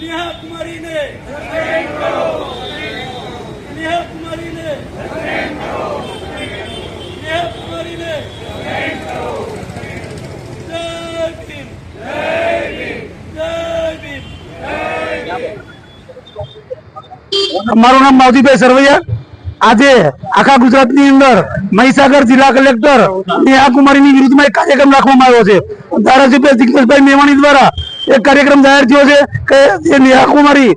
નેહા કુમારીને નેહા કુમારીને નેહા કુમારીને મારું નામ માવજીભાઈ સરવૈયા. આજે આખા ગુજરાતની અંદર મહીસાગર જિલ્લા કલેક્ટર નેહા કુમારીની વિરુદ્ધમાં એક કાર્યક્રમ રાખવામાં આવ્યો છે. ધારાસભ્ય જિગ્નેશભાઈ મેવાણી દ્વારા એક કાર્યક્રમ જાહેર થયો છે કે એ નેહાકુમારી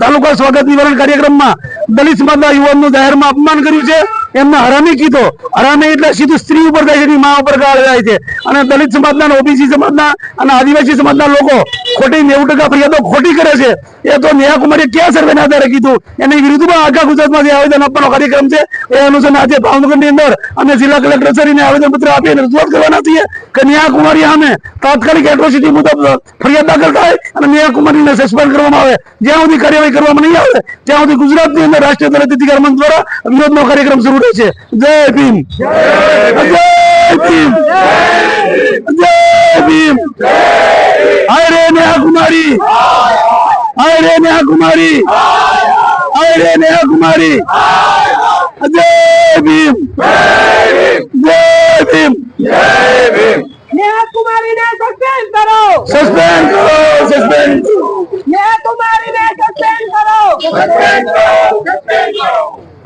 તાલુકા સ્વાગત નિવારણ કાર્યક્રમમાં દલિત સમાજના યુવાનનું જાહેરમાં અપમાન કર્યું છે. એમને હરામી કીધો. હરામી એટલે સીધું સ્ત્રી ઉપર જાય છે મા ઉપર ગાળ જાય છે. અને દલિત સમાજના ઓબીસી સમાજના અને આદિવાસી સમાજના લોકો ખોટી નેવું ટકા ફરિયાદો ખોટી કરે છે. એ તો નેહાકુમારીએ ક્યાં સર્વેના આધારે કીધું? એની વિરુદ્ધમાં આખા ગુજરાતમાં જે આવેદન આપવાનો કાર્યક્રમ છે એ અનુસાર આજે ભાવનગરની અંદર અમે જિલ્લા કલેક્ટર શ્રીને આવેદનપત્ર આપીને રજૂઆત કરવાના છીએ કે કુમારી તાત્કાલિક એટ્રોસિટી મુજબ ફરિયાદ દાખલ થાય અને નેહા સસ્પેન્ડ કરવામાં આવે. જ્યાં સુધી કાર્યવાહી કરવામાં નહીં આવે, ત્યાં સુધી ગુજરાતની અંદર રાષ્ટ્રીય દલિત અધિકાર મંચ દ્વારા વિરોધનો કાર્યક્રમ શરૂ રહેશે. જય ભીમ. જય ભીમ. જય ભીમ. હાય રે નેહા કુમારી હાય રે નેહા કુમારી હાય રે નેહા કુમારી જય ભીમ જય ભીમ નેહા કુમારીને સસ્પેન્ડ કરો સસ્પેન્ડ કરો સસ્પેન્ડ નેહા કુમારીને સસ્પેન્ડ કરો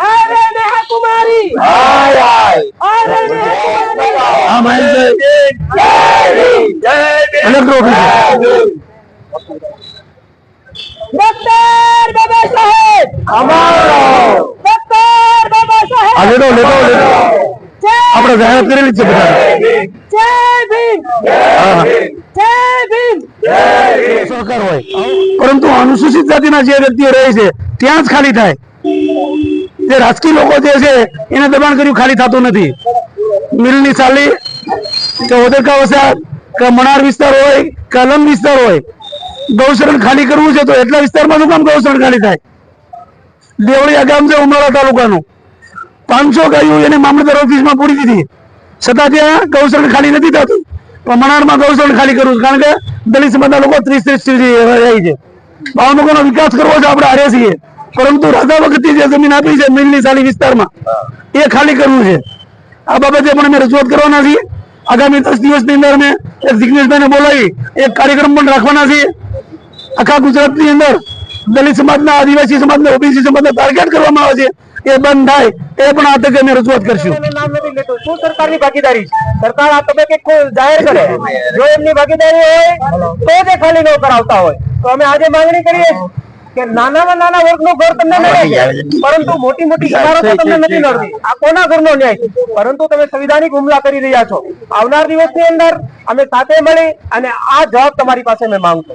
અરે નેહા કુમારી હાય હાય અરે નેહા કુમારી હા Maheshbhai collector office doctor Baba Saheb doctor Baba લેતો લેતો લેતો આપણે જાહેરાત કરેલી છે બધા જય ભીમ. જય ભીમ. સહકાર હોય. પરંતુ અનુસૂચિત જાતિના જે વ્યક્તિઓ રહે છે ત્યાં જ ખાલી થાય. જે રાજકીય લોકો જે છે એને દબાણ કર્યું ખાલી થતું નથી. મિલની સાલી કે ઓદરકા વસાહત કે મણાર વિસ્તાર હોય કે અલમ વિસ્તાર હોય ગૌશરણ ખાલી કરવું છે તો એટલા વિસ્તારમાં શું કામ ગૌશરણ ખાલી થાય? દેવળિયા ગામ છે ઉમરાળા તાલુકાનું. પાંચસો ગાયું એને મામલતદાર ઓફિસમાં પૂરી દીધી. છતાં ત્યાં ગૌશરણ ખાલી નથી થતું. પણ મણારમાં ગૌશરણ ખાલી કરવું કારણ કે દલિત સમાજના લોકો ત્રીસ ત્રીસ રહી છે. ભાવનગરનો વિકાસ કરવો છે આપણે હારે છીએ. પરંતુ રાજા વખતે જે જમીન આપી છે મિલની સાલી વિસ્તારમાં, એ ખાલી કરવું છે. આ બાબતે પણ અમે રજૂઆત કરવાના છીએ. આગામી દસ દિવસની અંદર અમે એક જિગ્નેશભાઈને બોલાવી, એક કાર્યક્રમ પણ રાખવાના છીએ. આખા ગુજરાતની અંદર દલિત સમાજના આદિવાસી સમાજના ઓબીસી સમાજને ટાર્ગેટ કરવામાં આવે છે એ બંધ થાય એ પણ આ તકે અમે રજૂઆત કરશું. શું સરકારની ભાગીદારી સરકાર આ તબક્કે જાહેર કરે જો એમની ભાગીદારી હોય તો જ ખાલી ન કરાવતા હોય. તો અમે આજે માંગણી કરીએ કે નાનામાં નાના વર્ગનું ઘર તમને મળે પરંતુ મોટી મોટી ઇમારતો તમને નથી મળતી. આ કોના ઘરનો ન્યાય પરંતુ તમે સંવિધાનિક હુમલા કરી રહ્યા છો. આવનાર દિવસની અંદર અમે સાથે મળી અને આ જવાબ તમારી પાસે મેં માંગતો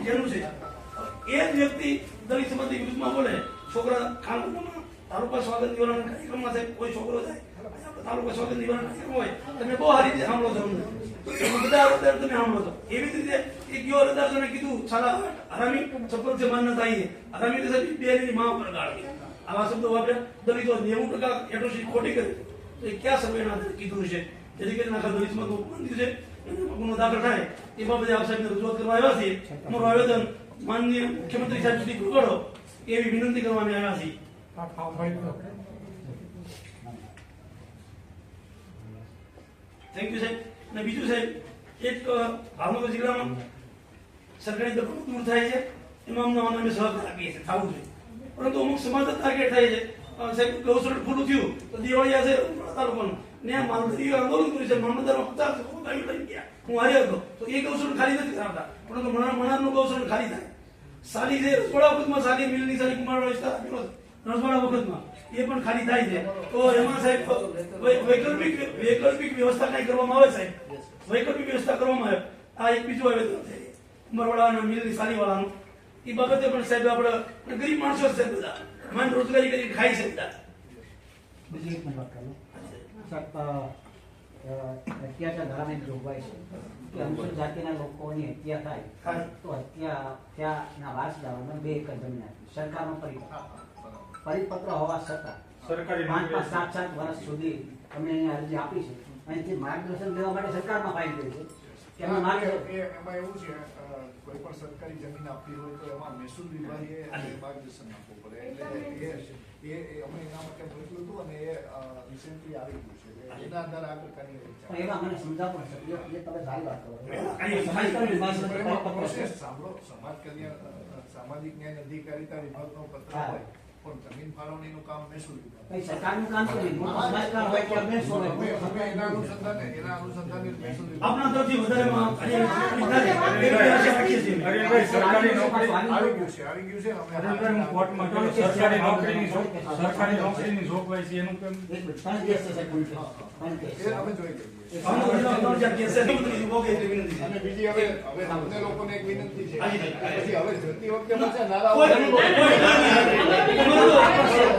કરવાનું છે. એ જ વ્યક્તિ દલિત સંબંધી વિરુદ્ધમાં બોલે, છોકરા ખાનપુરમાં તાલુકા સ્વાગત નિવારણ કાર્યક્રમમાં સાહેબ, કોઈ છોકરો થાય તાલુકા સ્વાગત નિવારણ કાર્યક્રમ હોય. તમે બહુ સારી રીતે સાંભળો છો અમને. બધા અરજદાર તમે સાંભળો છો. એવી રીતે એક ગયો અરજદાર કીધું, સાલા, હરામી ચપ્પલ છે માન થાય. હરામી બે ની માં ઉપર ગાળી આવા શબ્દો વાપર્યા. દલિતો નેવું ટકા એટ્રોસિટી ખોટી કરી. તો એ ક્યાં સર્વેના કીધું છે? જેથી કરીને આખા દલિતમાં તો ઉપમાન થયું છે. ગુનો દાખલ થાય, એ બાબતે આપ સાહેબને રજૂઆત કરવા આવ્યા છીએ. અમારું આવેદન માનનીય મુખ્યમંત્રી સાહેબ સુધી પહોંચાડો, એવી વિનંતી કરવાની આવ્યા છીએ. થેન્ક યુ સાહેબ. અને બીજું, સાહેબ, એક ભાવનગર જિલ્લામાં સરકારી દખલો દૂર થાય છે. એમાં અમને અમે સહકાર આપીએ છીએ થવું જોઈએ. પરંતુ અમુક સમાજ ટાર્ગેટ થાય છે. સાહેબ ગૌસર પૂરું થયું, તો દિવાળી છે તાલુકાનું. ને મારું માલધારીઓ આંદોલન કર્યું છે મામલતદારમાં પચાસ લોકો ગાડી લઈ ગયા. હું હાર્યો હતો. તો એ કૌશલ ખાલી નથી કરાવતા પરંતુ મણા મણાનું કૌશલ ખાલી થાય. સાલી જે રસવાડા વખતમાં સાલી મિલની સાલી કુમાર વિસ્તાર આપેલો રસવાડા વખતમાં એ પણ ખાલી થાય છે. તો એમાં સાહેબ વૈકલ્પિક વૈકલ્પિક વ્યવસ્થા કઈ કરવામાં આવે સાહેબ? વૈકલ્પિક વ્યવસ્થા કરવામાં આવે. આ એક બીજું આવેદન છે. ઉમરવાળાના મિલની સાલીવાળાનું. એ બાબતે પણ સાહેબ આપણે ગરીબ માણસો છે સાહેબ બધા. માન રોજગારી કરી ખાઈ છે બધા બીજી એક નંબર હત્યાच्या ધારાને જોગવાઈ છે. કે અનુસૂચિત જાતિના લોકોની હત્યા થાય થાય. તો હત્યા ત્યાંના વારસદારોને બે એકર જમીન આપી. સરકારનો પરિપત્ર. પરિપત્ર હોવા છતાં સરકારી પાંચ પાંચ સાત સાત વર્ષ સુધી અમે અહીંયા અરજી આપી છે. અહીંથી માર્ગદર્શન લેવા માટે સરકારમાં ફાઇલ કરી છે. એમાં એવું છે કોઈ પણ સરકારી જમીન આપવી હોય તો એમાં મહેસૂલ વિભાગે માર્ગદર્શન આપવું પડે. એટલે એ અમે એના માટે મોકલ્યું હતું અને એ રિસેન્ટલી આવી ગયું છે. એના આધારે આ પ્રકારની પણ એમાં મને તમે સારી વાત કરો. પ્રોસેસ સાંભળો. સમાજ કલ્યાણ સામાજિક ન્યાય અધિકારીતા વિભાગનો પત્ર હોય પણ જમીન ફાળવણીનું કામ મહેસૂલ વિભાગ સરકારનું કામ તો નહીં મોટો હોય કે અમને અમે એના અનુસંધાને એના અનુસંધાને મહેસૂલ વિભાગ આપણા તરફથી વધારેમાં કાર્યવાહી થાય એવી આશા રાખીએ છીએ અરવિંદભાઈ સરકારી નોકરી આવી ગયું છે આવી ગયું છે અમે હું કોર્ટમાં ગયો સરકારી નોકરીની સરકારી નોકરીની જોગવાઈ છે એનું કેમ એક મિનિટ ત્રણ કેસ છે સાહેબ એ અમે જોઈ લઈએ અને બીજી હવે હવે અમને લોકોને એક વિનંતી છે પછી હવે જતી વખતે પાછા નારા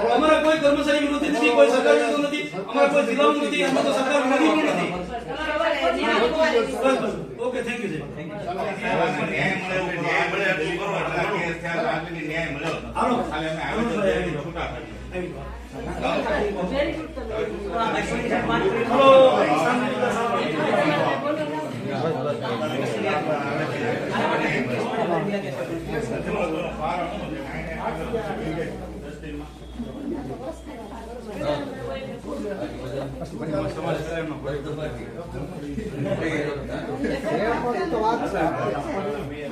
અમારા- કોઈ કર્મચારી વિરોધી નથી કોઈ સરકારી વિરોધ નથી અમારા કોઈ જિલ્લા નથી અમે તો સરકાર વિરોધી પણ નથી ઓકે થેન્ક યુ ન્યાય મળ્યો. છૂટા Gracias.